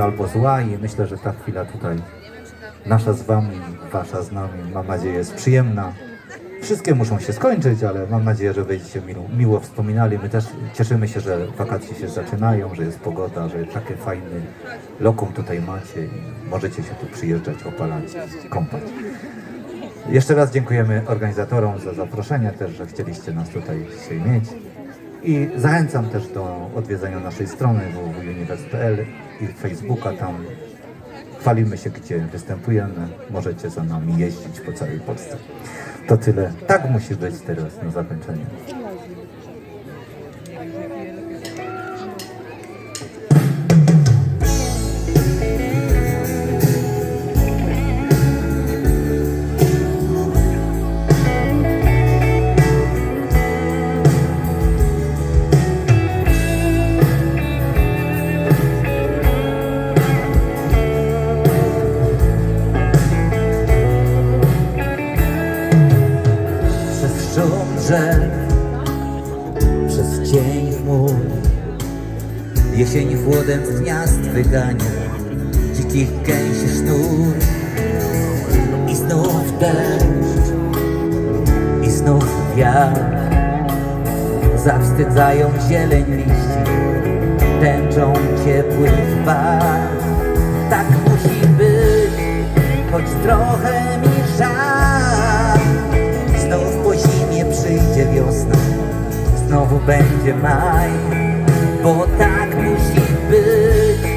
albo zła i myślę, że ta chwila tutaj nasza z wami, wasza z nami, mam nadzieję jest przyjemna. Wszystkie muszą się skończyć, ale mam nadzieję, że będziecie miło, miło wspominali. My też cieszymy się, że wakacje się zaczynają, że jest pogoda, że takie fajny lokum tutaj macie i możecie się tu przyjeżdżać, opalać, kąpać. Jeszcze raz dziękujemy organizatorom za zaproszenie, też, że chcieliście nas tutaj dzisiaj mieć. I zachęcam też do odwiedzenia naszej strony www.uniwers.pl i Facebooka. Tam chwalimy się, gdzie występujemy. Możecie za nami jeździć po całej Polsce. To tyle. Tak musi być teraz na zakończenie. Drzew, przez cień chmur Jesień chłodem z gniazd wygania Dzikich gęsi sznur. I znów deszcz I znów wiatr Zawstydzają zieleń liści Tęczą ciepłych barw Tak musi być Choć trochę będzie maj Bo tak musi być.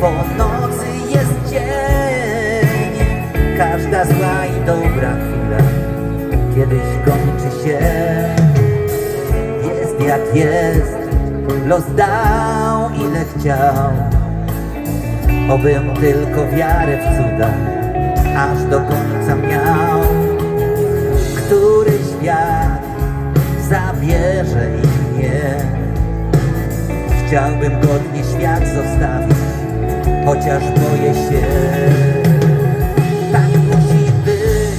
Po nocy jest dzień Każda zła i dobra chwila Kiedyś kończy się. Jest jak jest Los dał ile chciał Obym tylko wiarę w cuda Aż do końca miał. Który świat zabierze i mnie. Chciałbym godnie świat zostawić Chociaż boję się. Tak musi być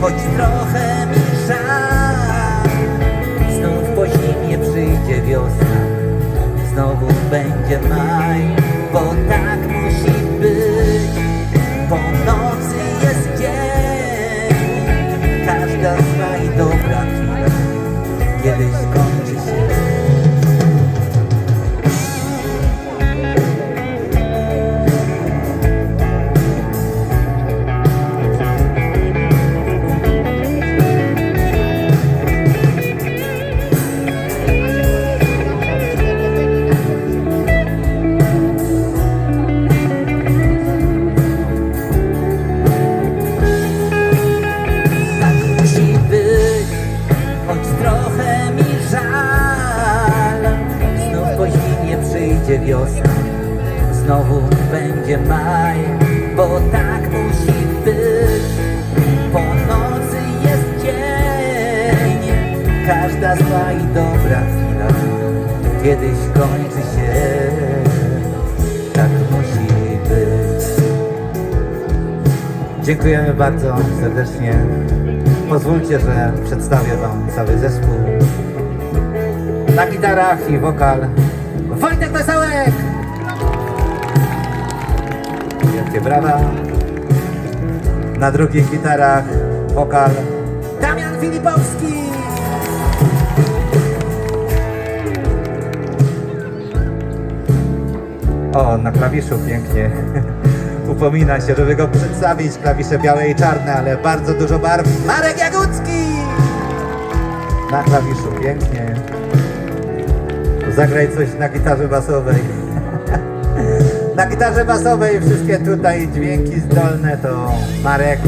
Choć trochę mi Dziękujemy bardzo serdecznie. Pozwólcie, że przedstawię Wam cały zespół. Na gitarach i wokal Wojtek Wesołek! Wielkie brawa. Na drugich gitarach wokal Damian Filipowski! O, na klawiszu pięknie upomina się, żeby go przedstawić. Klawisze białe i czarne, ale bardzo dużo barw. Marek Jagucki! Na klawiszu pięknie. Zagraj coś na gitarze basowej. na gitarze basowej wszystkie tutaj dźwięki zdolne to Marek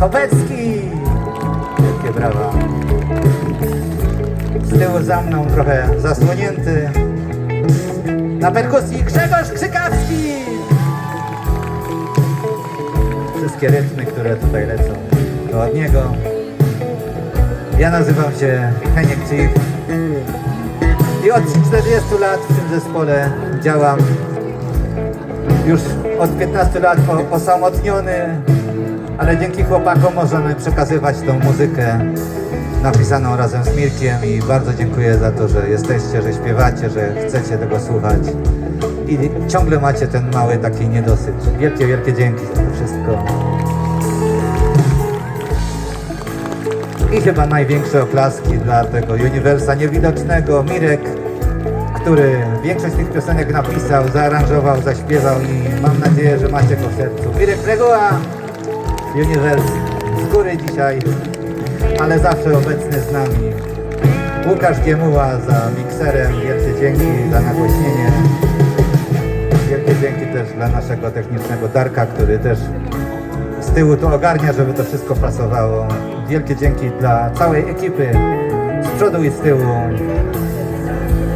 Kopecki. Wielkie brawa. Z tyłu za mną trochę zasłonięty. Na perkusji Grzegorz Krzykawski! Wszystkie rytmy, które tutaj lecą, od niego. Ja nazywam się Heniek Chief i od 40 lat w tym zespole działam. Już od 15 lat osamotniony, ale dzięki chłopakom możemy przekazywać tą muzykę napisaną razem z Mirkiem i bardzo dziękuję za to, że jesteście, że śpiewacie, że chcecie tego słuchać. i ciągle macie ten mały taki niedosyt. Wielkie, wielkie dzięki za to wszystko. I chyba największe oklaski dla tego uniwersa niewidocznego, Mirek, który większość tych piosenek napisał, zaaranżował, zaśpiewał i mam nadzieję, że macie go w sercu. Mirek Reguła, Uniwers z góry dzisiaj, ale zawsze obecny z nami. Łukasz Giemuła za mikserem, wielkie dzięki za nagłośnienie. Wielkie dzięki też dla naszego technicznego Darka, który też z tyłu to ogarnia, żeby to wszystko pasowało. Wielkie dzięki dla całej ekipy z przodu i z tyłu.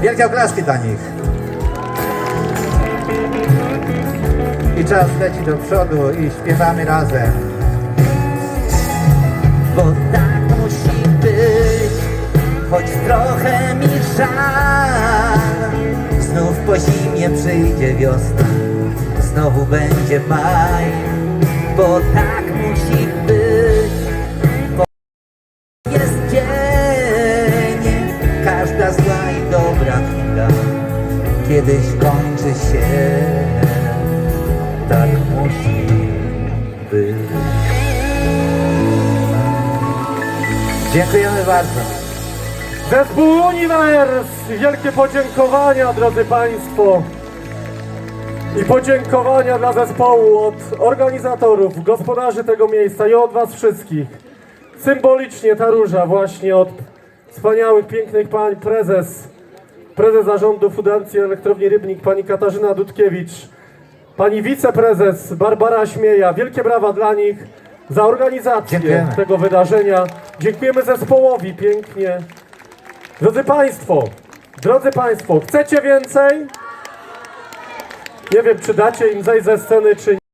Wielkie oklaski dla nich. I czas leci do przodu i śpiewamy razem. Bo tak musi być, choć trochę mi żal. Znów po zimie przyjdzie wiosna, znowu będzie maj. Bo tak musi być, bo jest dzień, każda zła i dobra chwila kiedyś kończy się. Tak musi być. Dziękujemy bardzo. Zespół Univers! Wielkie podziękowania, drodzy Państwo. I podziękowania dla zespołu od organizatorów, gospodarzy tego miejsca i od Was wszystkich. Symbolicznie ta róża właśnie od wspaniałych, pięknych pań prezes, prezes zarządu Fundacji Elektrowni Rybnik, pani Katarzyna Dudkiewicz, pani wiceprezes Barbara Śmieja. Wielkie brawa dla nich za organizację Dziękujemy. tego wydarzenia. Dziękujemy zespołowi pięknie. Drodzy Państwo, drodzy Państwo, chcecie więcej? Nie wiem, czy dacie im zejść ze sceny, czy nie.